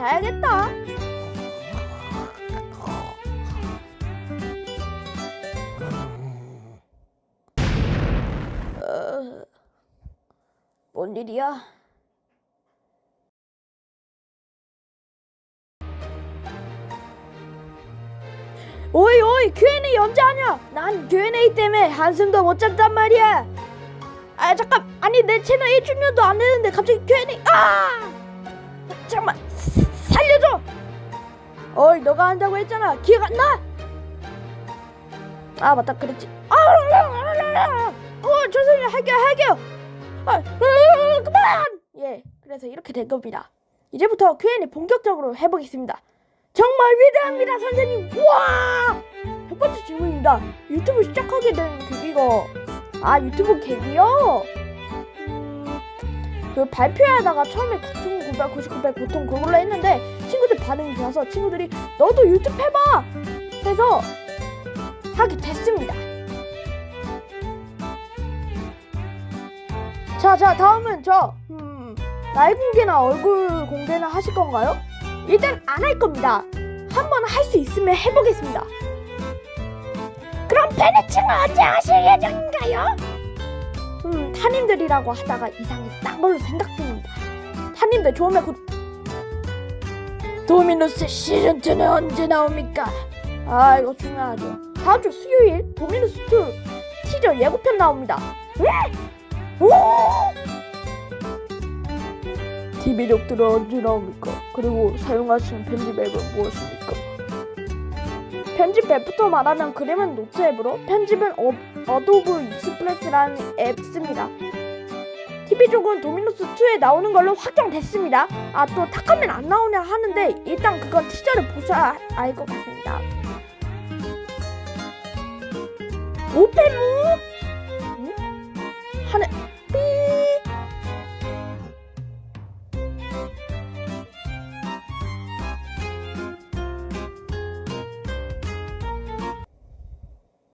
자야겠다. 어, 뭔 일이야? 오이 오이 Q&A 언제 하냐? 난 Q&A 때문에 한숨도 못 잤단 말이야. 아 잠깐 아니 내 채널 1주년도 안 되는데 갑자기 Q&A 아 잠깐만. 어이 너가 한다고 했잖아 기억 안 나? 아 맞다 그랬지. 아, 어 죄송해요 할게요 할게요. 아, 으, 그만. 예 그래서 이렇게 된 겁니다. 이제부터 Q&A 본격적으로 해보겠습니다. 정말 위대합니다 선생님 우와 첫 번째 질문입니다 유튜브 시작하게 된 계기가 아 유튜브 계기요 음, 그 발표하다가 처음에 9,999백 보통 그걸로 했는데 친구들 반응이 좋아서 친구들이 너도 유튜브 해봐 해서 하게 됐습니다 자 자 다음은 저 음, 나이 공개나 얼굴 공개나 하실 건가요? 일단 안 할 겁니다. 한번 할 수 있으면 해보겠습니다. 그럼 페네칭은 언제 하실 예정인가요? 음, 타님들이라고 하다가 이상해서 딴 걸로 생각 중입니다. 타님들 좋으면 곧 도미노스 시즌2는 언제 나옵니까? 아, 이거 중요하죠. 다음 주 수요일 도미노스2 티저 예고편 나옵니다. 왜? 오! TV력들은 언제 나옵니까? 그리고 사용하시는 편집 앱은 무엇입니까? 편집 앱부터 말하면 그림은 노트 앱으로 편집은 어, 어도브 익스프레스라는 앱 씁니다. 히비족은 도미노스2에 나오는 걸로 확정됐습니다. 아, 또 탁하면 안 나오냐 하는데 일단 그건 티저를 보셔야 알 것 같습니다. 오펜무? 응? 하늘,